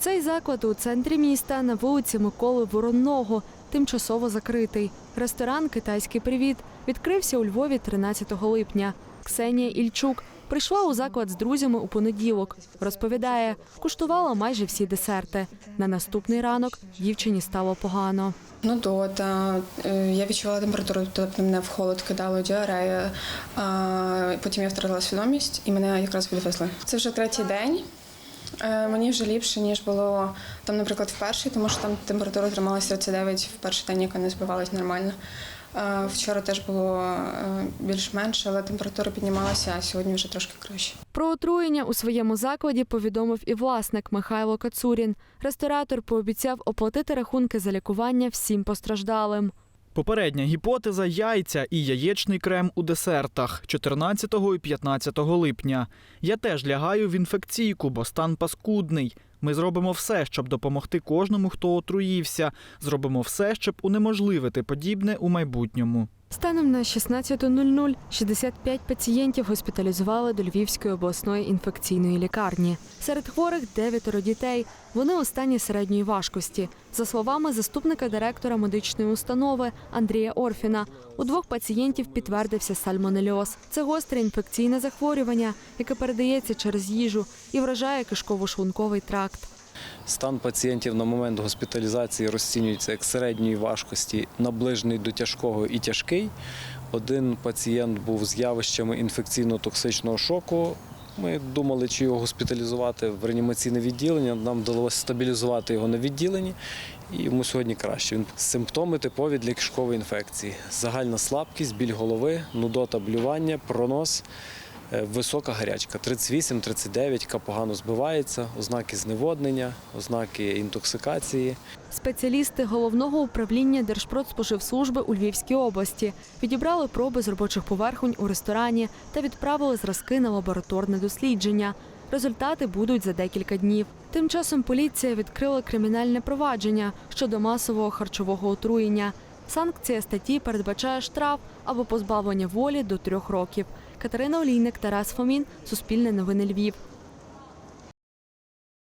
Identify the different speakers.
Speaker 1: Цей заклад у центрі міста на вулиці Миколи Воронного тимчасово закритий. Ресторан Китайський привіт відкрився у Львові 13 липня. Ксенія Ільчук прийшла у заклад з друзями у понеділок. Розповідає, куштувала майже всі десерти. На наступний ранок дівчині стало погано.
Speaker 2: Нудота, е, я відчувала температуру, тобто мене в холод кидало діарея. Потім я втратила свідомість і мене якраз відвезли. Це вже третій день. Е, Мені вже ліпше, ніж було там, наприклад, в перший, тому що там температура трималася 39 в перший день, яка не збивалась нормально. Е, Вчора теж було е, більш-менш, але температура піднімалася, а сьогодні вже трошки краще.
Speaker 1: Про отруєння у своєму закладі повідомив і власник Михайло Кацурін. Ресторатор пообіцяв оплатити рахунки за лікування всім постраждалим.
Speaker 3: Попередня гіпотеза яйця і яєчний крем у десертах 14 і 15 липня. Я теж лягаю в інфекційку, бо стан паскудний. Ми зробимо все, щоб допомогти кожному, хто отруївся. Зробимо все, щоб унеможливити подібне у майбутньому.
Speaker 1: Станом на 16.00 65 пацієнтів госпіталізували до Львівської обласної інфекційної лікарні. Серед хворих дев'ятеро дітей. Вони у стані середньої важкості. За словами заступника директора медичної установи Андрія Орфіна, у двох пацієнтів підтвердився сальмонельоз. Це гостре інфекційне захворювання, яке передається через їжу і вражає кишково-шлунковий тракт.
Speaker 4: Стан пацієнтів на момент госпіталізації розцінюється як середньої важкості, наближений до тяжкого і тяжкий. Один пацієнт був з явищами інфекційно-токсичного шоку. Ми думали, чи його госпіталізувати в реанімаційне відділення. Нам вдалося стабілізувати його на відділенні, і йому сьогодні краще. Симптоми типові для кишкової інфекції: загальна слабкість, біль голови, нудота, блювання, пронос. Е, Висока гарячка 38-39, яка погано збивається, ознаки зневоднення, ознаки інтоксикації.
Speaker 1: Спеціалісти головного управління Держпродспоживслужби у Львівській області відібрали проби з робочих поверхонь у ресторані та відправили зразки на лабораторне дослідження. Результати будуть за декілька днів. Тим часом поліція відкрила кримінальне провадження щодо масового харчового отруєння. Санкція статті передбачає штраф або позбавлення волі до трьох років. Катерина Олійник, Тарас Фомін, Суспільне новини Львів.